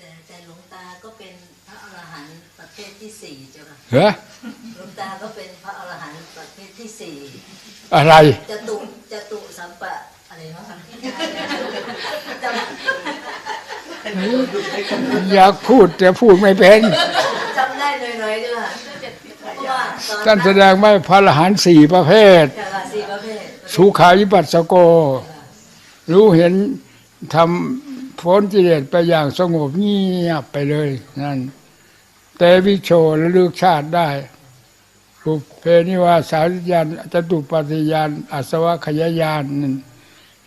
แต่แต่หลวงตาก็เป็นพระอรหันต์ประเภทที่สี่เจ้าค่ะเหรอหลวงตาก็เป็นพระอรหันต์ประเภทที่สี่อะไรจตุจตุสัมปะอะไรเนาะจำอยากพูดแต่พูดไม่เป็นจำได้หน่อยๆด้วยค่ะเพราะว่าตอนท่านแสดงไว้พระอรหันต์สี่ประเภทค่ะค่ะสี่ประเภท สุขาวิปัสสโก รู้เห็นทำ พ้นกิเลสไปอย่างสงบเงียบไปเลยนั่นแต่วิโชระลึกชาติได้รูเพนิวาสาริยานจตุปฏิยานอาสวะขยายานนั่น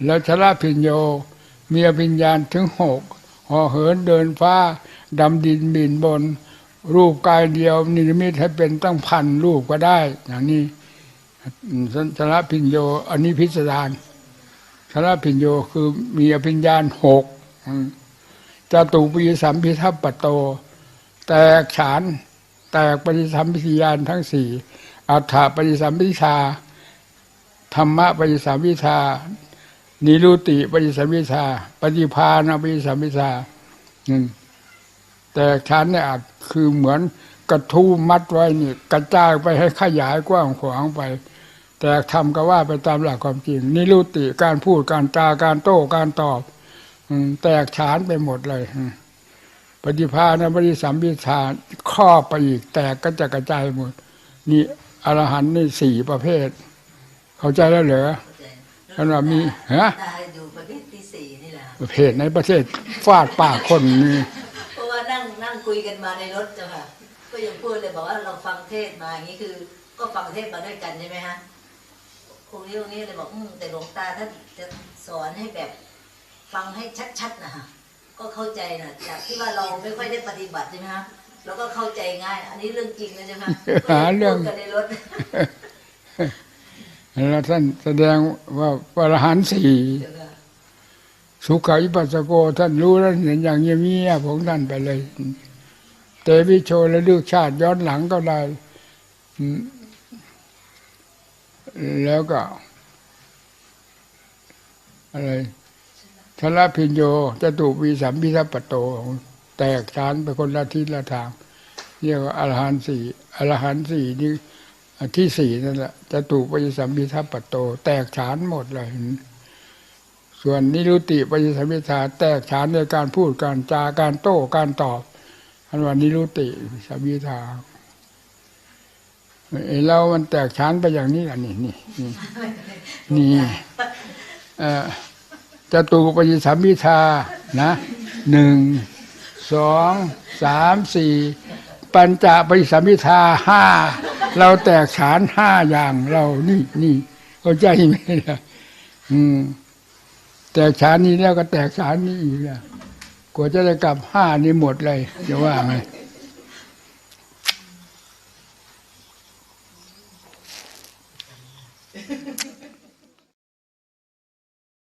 แล้วชละพิญโยมีอภิญญาณถึงหกห่อเหินเดินฟ้าดำดินบินบน รูปกายเดียวนิรมิตให้เป็นตั้งพันรูปก็ได้ อย่างนี้ชละพิญโยอันนี้พิสดารชละพิญโยคือมีอภิญญาณหก จตุปีสัมพิทัปปโต แตกฉาน แตกปฏิสัมพิทยานทั้งสี่อัฏฐปฏิสัมพิชาธรรมะปฏิสัมพิชานิรุติปฏิสัมพิชาปฏิภาณปฏิสัมพิชาแต่ชั้นเนี่ยอาจคือเหมือนกระทู้มัดไว้นี่กระจายไปให้ขยายกว้างขวางไป แต่ทำก็ว่าไปตามหลักความจริงนิรุติการพูดการจาการโต้การตอบ แตกฉานไปหมดเลยอืมปฏิภาณปฏิสัมพิชาครอบไปอีก แตกก็จะกระจายหมด นี่อรหันต์นี่สี่ประเภท เข้าใจแล้วเหรอท่านว่ามีฮะตาอยู่ประเภทที่สี่นี่แหละประเภทในประเทศฟาดปากคนนี่เพราะว่านั่งนั่งคุยกันมาในรถเจ้าค่ะก็ยังพูดเลยบอกว่าเราฟังเทศมาอย่างนี้คือ ก็ฟังเทศมาด้วยกันใช่ไหมฮะองค์นี้องค์นี้เลยบอกอืมแต่หลวงตาท่านจะสอนให้แบบ ฟังให้ชัดๆนะฮะก็เข้าใจนะจากที่ว่าเราไม่ค่อยได้ปฏิบัติใช่ไหมฮะเราก็เข้าใจง่าย อันนี้เรื่องจริงนะใช่ไหมหาเรื่องพูดกันในรถแล้วท่านแสดงว่าอรหันต์สี่เจ้าค่ะสุขาวิปัสสโกท่านรู้แล้วเห็นอย่างเงียบๆของท่านไปเลย เตวิโชและลึกชาติย้อนหลังก็ได้อืมแล้วก็อะไร ชละพิญโยจตุวีสัมพิทัปปโต แตกฉานไปคนละทิศละทางเรียกว่าอรหันต์สี่อรหันต์สี่นี่ที่สี่นั่นแหละจตุวิสัมพิทัปปโต แตกฉานหมดเลยส่วนนิรุติปฏิสัมพิทาแตกฉานในการพูดการจาการโต้การตอบอันว่านิรุติสัมพิทาเอ้ยเรามันแตกฉานไปอย่างนี้ล่ะนี่นี่นี่นี่เอ่อ จตุปยิสัมมิทานะหนึ่งสองสามสี่ปัญจปยิสัมมิทาห้าเราแตกฉานห้าอย่างเรานี่นี่เข้าใจไหมล่ะอืมแตกฉานนี้แล้วก็แตกฉานนี้อีกแล้กว่าจะได้กลับห้านี้หมดเลยจะว่าไง